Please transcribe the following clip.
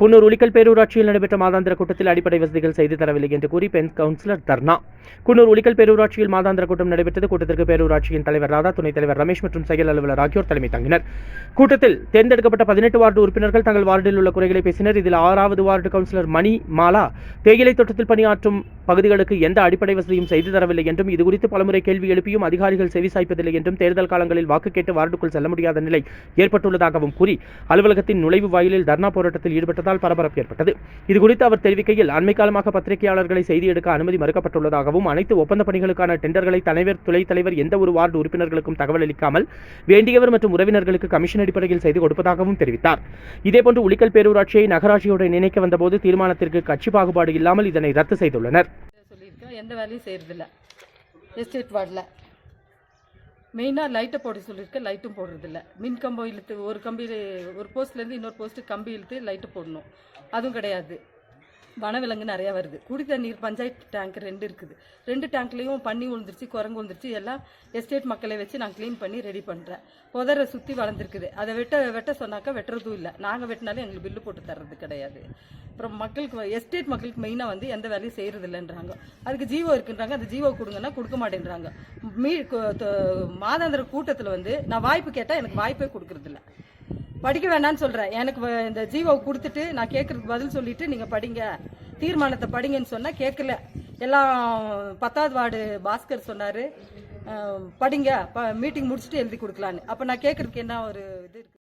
குன்னூர் உளிக்கல் பேரூராட்சியில் நடைபெற்ற மாதாந்திர கூட்டத்தில் அடிப்படை வசதிகள் செய்து தரவில்லை என்று கூறி பெண் கவுன்சிலர் தர்ணா. குன்னூர் உளிக்கல் பேரூராட்சியில் மாதாந்திர கூட்டம் நடைபெற்றது. கூட்டத்திற்கு பேரூராட்சியின் தலைவர் ராதா துணைத் தலைவர் ரமேஷ் மற்றும் செயல் அலுவலர் ஆகியோர் தலைமை தங்கினர். கூட்டத்தில் தேர்ந்தெடுக்கப்பட்ட பதினெட்டு வார்டு உறுப்பினர்கள் தங்கள் வார்டில் உள்ள குறைகளை பேசினர். இதில் ஆறாவது வார்டு கவுன்சிலர் மணி மாலா தேயிலை தோட்டத்தில் பணியாற்றும் பகுதிகளுக்கு எந்த அடிப்படை வசதியும் செய்து தரவில்லை என்றும் இதுகுறித்து பலமுறை கேள்வி எழுப்பியும் அதிகாரிகள் செவி சாய்ப்பதில்லை என்றும் தேர்தல் காலங்களில் வாக்கு கேட்டு வார்டுக்குள் செல்ல முடியாத நிலை ஏற்பட்டுள்ளதாகவும் கூறி அலுவலகத்தின் நுழைவு வாயிலில் தர்ணா போராட்டத்தில் ஈடுபட்டதால் பரபரப்பு ஏற்பட்டது. இதுகுறித்து அவர் தெரிவிக்கையில் அண்மை காலமாக பத்திரிகையாளர்களை செய்தி எடுக்க அனுமதி மறுக்கப்பட்டுள்ளதாகவும் அனைத்து ஒப்பந்த பணிகளுக்கான டெண்டர்களை தலைவர் துணைத் தலைவர் எந்த ஒரு வார்டு உறுப்பினர்களுக்கும் தகவல் அளிக்காமல் வேண்டியவர் மற்றும் உறவினர்களுக்கு கமிஷன் அடிப்படையில் செய்து கொடுப்பதாகவும் தெரிவித்தார். இதேபோன்று உளிக்கல் பேரூராட்சியை நகராட்சியுடன் இணைக்க வந்தபோது தீர்மானத்திற்கு கட்சி பாகுபாடு இல்லாமல் இதனை ரத்து செய்துள்ளனர். எந்த வேலையும் செய்கிறதில்ல எஸ்டேட் வார்டில். மெயினாக லைட்டை போட சொல்லியிருக்கேன் லைட்டும் போடுறதில்ல. மின் கம்பம் இழுத்து ஒரு கம்பி ஒரு போஸ்ட்லேருந்து இன்னொரு போஸ்ட்டு கம்பி இழுத்து லைட்டு போடணும். அதுவும் கிடையாது. வனவிலங்கு நிறையா வருது. குடி தண்ணீர் பஞ்சாயத்து டேங்க் ரெண்டு இருக்குது. ரெண்டு டேங்க்லேயும் பன்னி விழுந்துருச்சு குரங்கு விழுந்துருச்சு எல்லாம் எஸ்டேட் மக்களை வச்சு நான் க்ளீன் பண்ணி ரெடி பண்ணுறேன் புதரை சுற்றி வளர்ந்துருக்குது. அதை வெட்ட வெட்ட சொன்னாக்கா வெட்டுறதும் இல்லை. நாங்கள் வெட்டினாலும் எங்களுக்கு பில்லு போட்டு தர்றது கிடையாது. அப்புறம் மக்களுக்கு எஸ்டேட் மக்களுக்கு மெயினாக வந்து எந்த வேலையும் செய்கிறது இல்லைன்றாங்க. அதுக்கு ஜீவோ இருக்குன்றாங்க. அந்த ஜீவோ கொடுங்கன்னா கொடுக்க மாட்டேன்றாங்க. மீ மாதாந்திர கூட்டத்தில் வந்து நான் வாய்ப்பு கேட்டால் எனக்கு வாய்ப்பே கொடுக்குறதில்ல. படிக்க வேண்டாம்னு சொல்கிறேன் எனக்கு வ- இந்த ஜீவோ கொடுத்துட்டு நான் கேட்குறதுக்கு பதில் சொல்லிட்டு நீங்கள் படிங்க. தீர்மானத்தை படிங்கன்னு சொன்னால் கேட்கல எல்லாம் பத்தாவது வார்டு பாஸ்கர் சொன்னார். படிங்க. ப மீட்டிங் முடிச்சுட்டு எழுதி கொடுக்கலான்னு. அப்போ நான் கேட்குறதுக்கு என்ன ஒரு இது இருக்குது